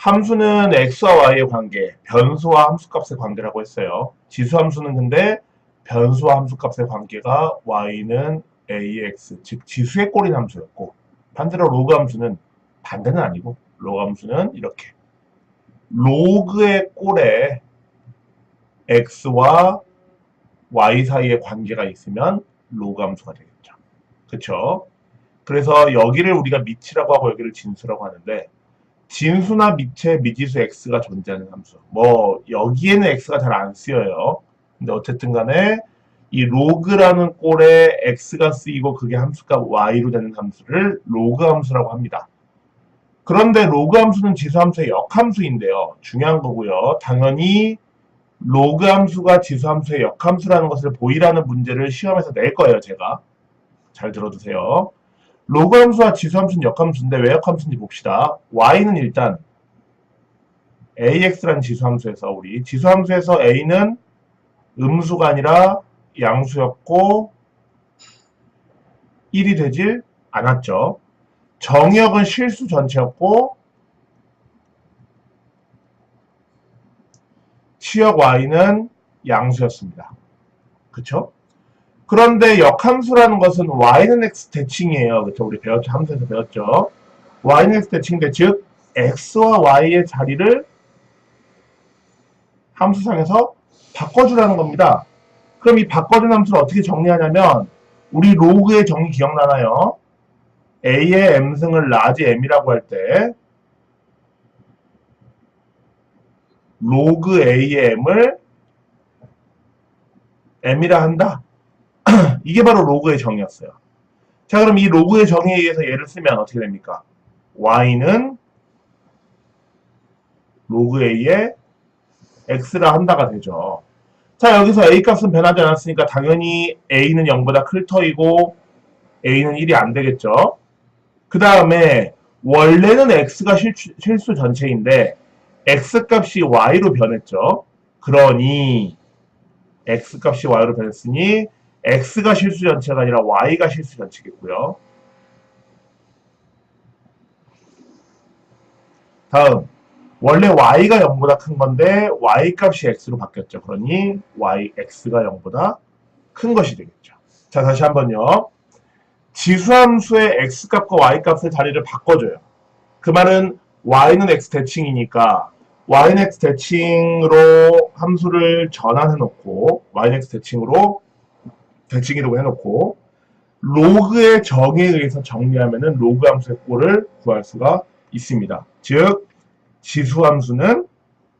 함수는 x와 y의 관계, 변수와 함수값의 관계라고 했어요. 지수함수는 근데 변수와 함수값의 관계가 y는 ax, 즉 지수에 꼬린 함수였고 반대로 로그 함수는 반대는 아니고 로그 함수는 이렇게 로그의 꼴에 x와 y 사이의 관계가 있으면 로그 함수가 되겠죠. 그쵸? 그래서 여기를 우리가 미치라고 하고 여기를 진수라고 하는데 진수나 미체 미지수 x가 존재하는 함수. 뭐 여기에는 x가 잘 안 쓰여요. 근데 어쨌든 간에 이 로그라는 꼴에 x가 쓰이고 그게 함수값 y로 되는 함수를 로그 함수라고 합니다. 그런데 로그 함수는 지수 함수의 역함수인데요. 중요한 거고요. 당연히 로그 함수가 지수 함수의 역함수라는 것을 보이라는 문제를 시험에서 낼 거예요, 제가. 잘 들어두세요. 로그 함수와 지수 함수는 역함수인데 왜 역함수인지 봅시다. y는 일단 ax라는 지수 함수에서 우리 지수 함수에서 a는 음수가 아니라 양수였고 1이 되질 않았죠. 정역은 실수 전체였고 치역 y는 양수였습니다. 그쵸? 그런데 역함수라는 것은 y는 x 대칭이에요. 그쵸? 우리 배웠죠? 함수에서 배웠죠? y는 x 대칭인데 즉 x와 y의 자리를 함수상에서 바꿔주라는 겁니다. 그럼 이 바꿔준 함수를 어떻게 정리하냐면 우리 로그의 정의 기억나나요? a의 m승을 라지 m이라고 할 때 로그 a의 m을 m이라 한다. 이게 바로 로그의 정의였어요. 자 그럼 이 로그의 정의에 의해서 얘를 쓰면 어떻게 됩니까? y는 로그 a의 x라 한다가 되죠. 자 여기서 a 값은 변하지 않았으니까 당연히 a는 0보다 클 터이고 a는 1이 안 되겠죠. 그 다음에 원래는 x가 실수, 실수 전체인데 x 값이 y로 변했죠. 그러니 x 값이 y로 변했으니 x가 실수 전체가 아니라 y가 실수 전체겠고요. 다음 원래 y가 0보다 큰 건데 y 값이 x로 바뀌었죠. 그러니 y x가 0보다 큰 것이 되겠죠. 자 다시 한번요. 지수함수의 x값과 y값의 자리를 바꿔줘요. 그 말은 y는 x 대칭이니까 y는 x 대칭으로 함수를 전환해 놓고 y는 x 대칭으로 대칭이라고 해놓고 로그의 정의에 의해서 정리하면은 로그 함수의 꼴을 구할 수가 있습니다. 즉 지수 함수는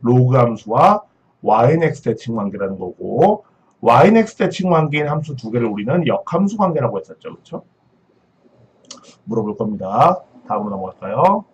로그 함수와 y는 x 대칭 관계라는 거고 y는 x 대칭 관계인 함수 두 개를 우리는 역함수 관계라고 했었죠. 그렇죠? 물어볼 겁니다. 다음으로 넘어갈까요?